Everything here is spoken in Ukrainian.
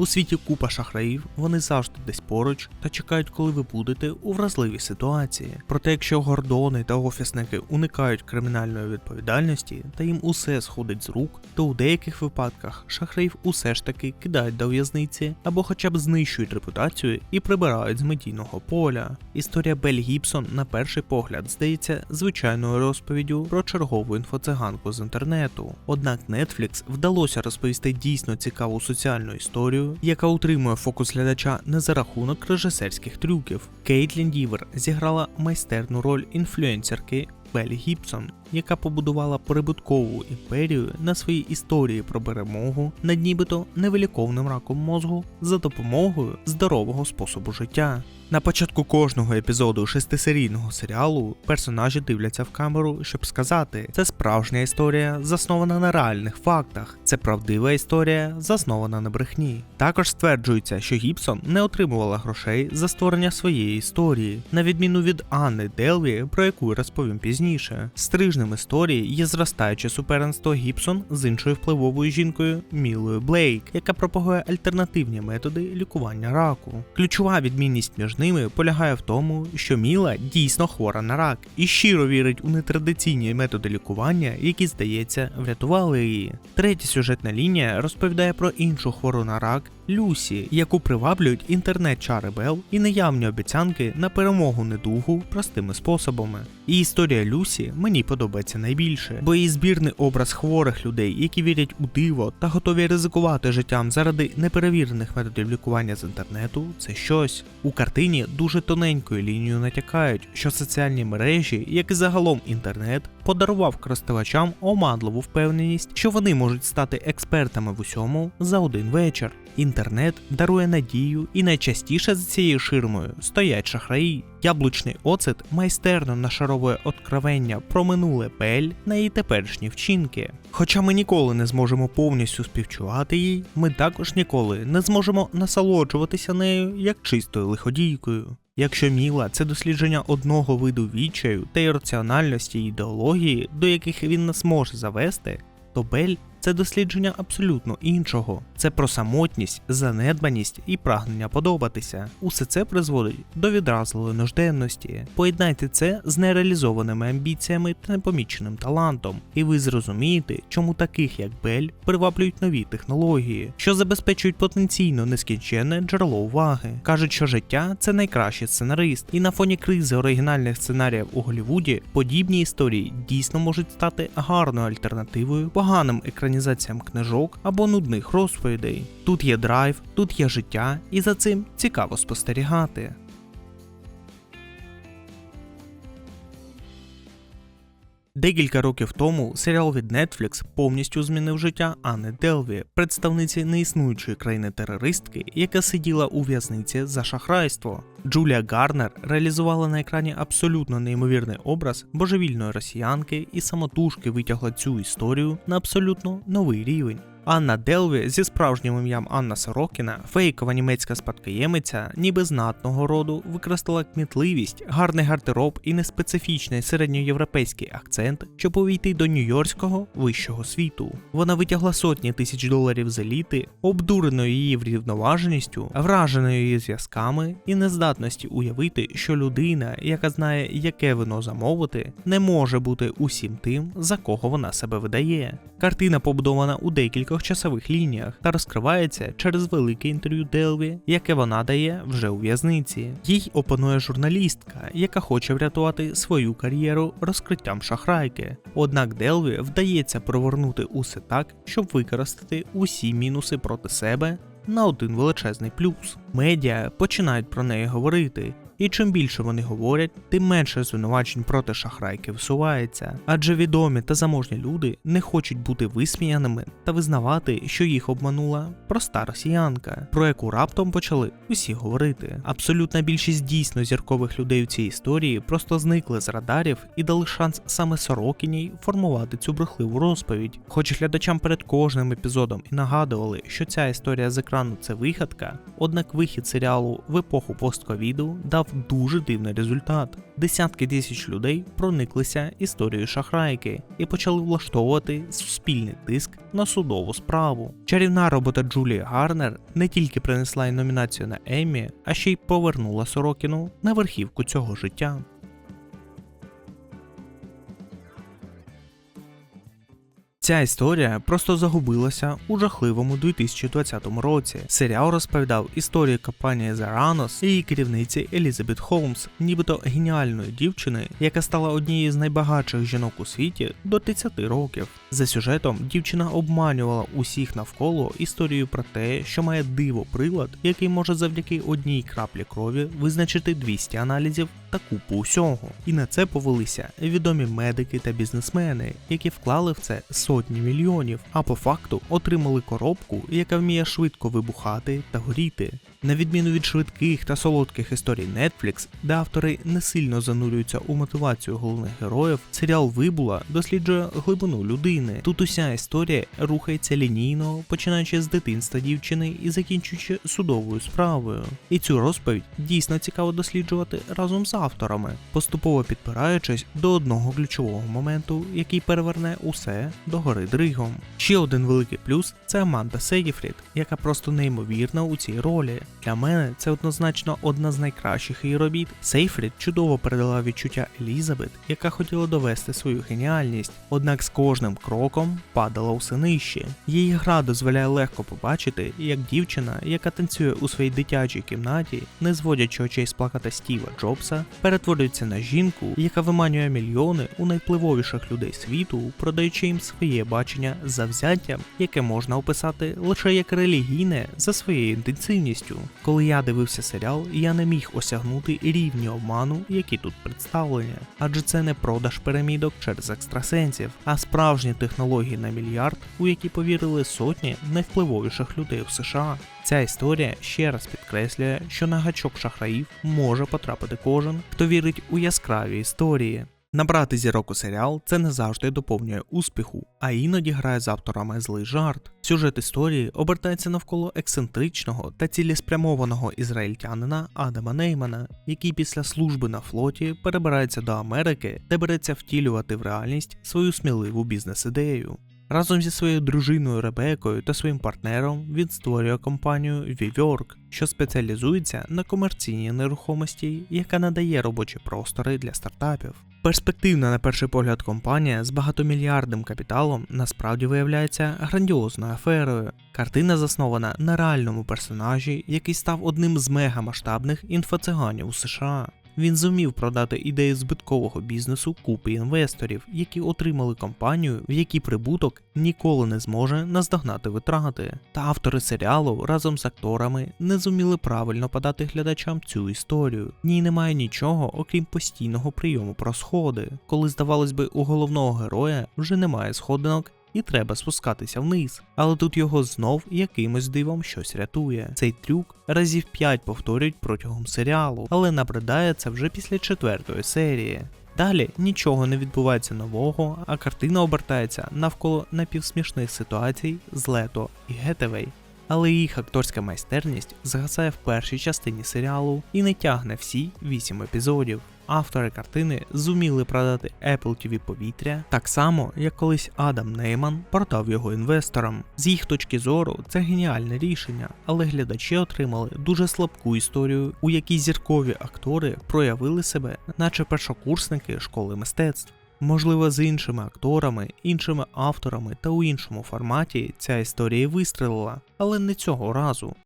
У світі купа шахраїв, вони завжди десь поруч та чекають, коли ви будете у вразливій ситуації. Проте, якщо гордони та офісники уникають кримінальної відповідальності та їм усе сходить з рук, то у деяких випадках шахраїв усе ж таки кидають до в'язниці або хоча б знищують репутацію і прибирають з медійного поля. Історія Бель Гібсон на перший погляд здається звичайною розповіддю про чергову інфоциганку з інтернету. Однак Netflix вдалося розповісти дійсно цікаву соціальну історію, яка утримує фокус глядача не за рахунок режисерських трюків. Кейтлін Дівер зіграла майстерну роль інфлюенсерки Белі Гібсон, яка побудувала прибуткову імперію на своїй історії про перемогу над нібито невиліковним раком мозгу за допомогою здорового способу життя. На початку кожного епізоду шестисерійного серіалу персонажі дивляться в камеру, щоб сказати, це справжня історія, заснована на реальних фактах, це правдива історія, заснована на брехні. Також стверджується, що Гібсон не отримувала грошей за створення своєї історії, на відміну від Анни Делві, про яку розповім пізніше. Стрижнем історії є зростаюче суперництво Гібсон з іншою впливовою жінкою Мілою Блейк, яка пропагує альтернативні методи лікування раку. Ключова відмінність між ними полягає в тому, що Міла дійсно хвора на рак і щиро вірить у нетрадиційні методи лікування, які, здається, врятували її. Третя сюжетна лінія розповідає про іншу хвору на рак. Люсі, яку приваблюють інтернет-чари Бел і неявні обіцянки на перемогу недугу простими способами. І історія Люсі мені подобається найбільше, бо її збірний образ хворих людей, які вірять у диво та готові ризикувати життям заради неперевірених методів лікування з інтернету, це щось. У картині дуже тоненькою лінією натякають, що соціальні мережі, як і загалом інтернет, подарував користувачам оманливу впевненість, що вони можуть стати експертами в усьому за один вечір. Інтернет дарує надію, і найчастіше за цією ширмою стоять шахраї. Яблучний оцет майстерно нашаровує откровення про минуле Бель на її теперішні вчинки. Хоча ми ніколи не зможемо повністю співчувати їй, ми також ніколи не зможемо насолоджуватися нею як чистою лиходійкою. Якщо Міла це дослідження одного виду відчаю та ірраціональності ідеології, до яких він нас може завести, то Бель це дослідження абсолютно іншого. Це про самотність, занедбаність і прагнення подобатися. Усе це призводить до відразливої нужденності. Поєднайте це з нереалізованими амбіціями та непоміченим талантом, і ви зрозумієте, чому таких як Бель приваблюють нові технології, що забезпечують потенційно нескінченне джерело уваги. Кажуть, що життя це найкращий сценарист, і на фоні кризи оригінальних сценаріїв у Голлівуді подібні історії дійсно можуть стати гарною альтернативою поганим екранізаціям екранізаціям книжок або нудних розповідей. Тут є драйв, тут є життя, і за цим цікаво спостерігати. Декілька років тому серіал від Netflix повністю змінив життя Анни Делві, представниці неіснуючої країни-терористки, яка сиділа у в'язниці за шахрайство. Джулія Гарнер реалізувала на екрані абсолютно неймовірний образ божевільної росіянки і самотужки витягла цю історію на абсолютно новий рівень. Анна Делві зі справжнім ім'ям Анна Сорокіна, фейкова німецька спадкоємиця, ніби знатного роду, використала кмітливість, гарний гардероб і неспецифічний середньоєвропейський акцент, щоб увійти до нью-йоркського вищого світу. Вона витягла сотні тисяч доларів з еліти, обдуреною її врівноваженістю, враженою її зв'язками і нездатності уявити, що людина, яка знає, яке вино замовити, не може бути усім тим, за кого вона себе видає. Картина побудована у декількох часових лініях та розкривається через велике інтерв'ю Делві, яке вона дає вже у в'язниці. Їй опанує журналістка, яка хоче врятувати свою кар'єру розкриттям шахрайки. Однак Делві вдається провернути усе так, щоб використати усі мінуси проти себе на один величезний плюс. Медіа починають про неї говорити. І чим більше вони говорять, тим менше звинувачень проти шахрайки висувається. Адже відомі та заможні люди не хочуть бути висміяними та визнавати, що їх обманула проста росіянка, про яку раптом почали усі говорити. Абсолютна більшість дійсно зіркових людей у цій історії просто зникли з радарів і дали шанс саме Сорокіній формувати цю брехливу розповідь. Хоч глядачам перед кожним епізодом і нагадували, що ця історія з екрану це вигадка, однак вихід серіалу в епоху постковіду дав дуже дивний результат. Десятки тисяч людей прониклися історією шахрайки і почали влаштовувати суспільний тиск на судову справу. Чарівна робота Джулії Гарнер не тільки принесла й номінацію на Еммі, а ще й повернула Сорокіну на верхівку цього життя. Ця історія просто загубилася у жахливому 2020 році. Серіал розповідав історію компанії Zaranos і її керівниці Елізабет Холмс, нібито геніальної дівчини, яка стала однією з найбагатших жінок у світі до 30 років. За сюжетом дівчина обманювала усіх навколо історією про те, що має диво прилад, який може завдяки одній краплі крові визначити 200 аналізів та купу усього. І на це повелися відомі медики та бізнесмени, які вклали в це сотні мільйонів, а по факту отримали коробку, яка вміє швидко вибухати та горіти. На відміну від швидких та солодких історій Netflix, де автори не сильно занурюються у мотивацію головних героїв, серіал Вибула досліджує глибину людини. Тут уся історія рухається лінійно, починаючи з дитинства дівчини і закінчуючи судовою справою. І цю розповідь дійсно цікаво досліджувати разом з авторами, поступово підпираючись до одного ключового моменту, який переверне усе до гори дригом. Ще один великий плюс це Аманда Сейфрід, яка просто неймовірна у цій ролі. Для мене це однозначно одна з найкращих її робіт. Сейфрід чудово передала відчуття Елізабет, яка хотіла довести свою геніальність, однак з кожним кроком падала усе нижче. Її гра дозволяє легко побачити, як дівчина, яка танцює у своїй дитячій кімнаті, не зводячи очей з плаката Стіва Джобса, перетворюється на жінку, яка виманює мільйони у найвпливовіших людей світу, продаючи їм своє бачення завзяттям, яке можна описати лише як релігійне за своєю інтенсивністю. Коли я дивився серіал, я не міг осягнути рівні обману, які тут представлені, адже це не продаж пірамідок через екстрасенсів, а справжні технології на мільярд, у які повірили сотні найвпливовіших людей в США. Ця історія ще раз підкреслює, що на гачок шахраїв може потрапити кожен, хто вірить у яскраві історії. Набрати зірок у серіал це не завжди доповнює успіху, а іноді грає з авторами злий жарт. Сюжет історії обертається навколо ексцентричного та цілеспрямованого ізраїльтянина Адама Неймана, який після служби на флоті перебирається до Америки, де береться втілювати в реальність свою сміливу бізнес-ідею. Разом зі своєю дружиною Ребекою та своїм партнером він створює компанію VWork, що спеціалізується на комерційній нерухомості, яка надає робочі простори для стартапів. Перспективна на перший погляд компанія з багатомільярдним капіталом насправді виявляється грандіозною аферою. Картина заснована на реальному персонажі, який став одним з мегамасштабних інфоциганів у США. Він зумів продати ідею збиткового бізнесу купи інвесторів, які отримали компанію, в якій прибуток ніколи не зможе наздогнати витрати. Та автори серіалу разом з акторами не зуміли правильно подати глядачам цю історію. В ній немає нічого, окрім постійного прийому про сходи, коли, здавалось би, у головного героя вже немає сходинок і треба спускатися вниз. Але тут його знов якимось дивом щось рятує. Цей трюк разів 5 повторюють протягом серіалу, але набридає це вже після четвертої серії. Далі нічого не відбувається нового, а картина обертається навколо напівсмішних ситуацій з Лето і Гетевей. Але їх акторська майстерність згасає в першій частині серіалу і не тягне всі 8 епізодів. Автори картини зуміли продати Apple TV повітря так само, як колись Адам Нейман продав його інвесторам. З їх точки зору це геніальне рішення, але глядачі отримали дуже слабку історію, у якій зіркові актори проявили себе, наче першокурсники школи мистецтв. Можливо, з іншими акторами, іншими авторами та у іншому форматі ця історія вистрелила, але не цього разу.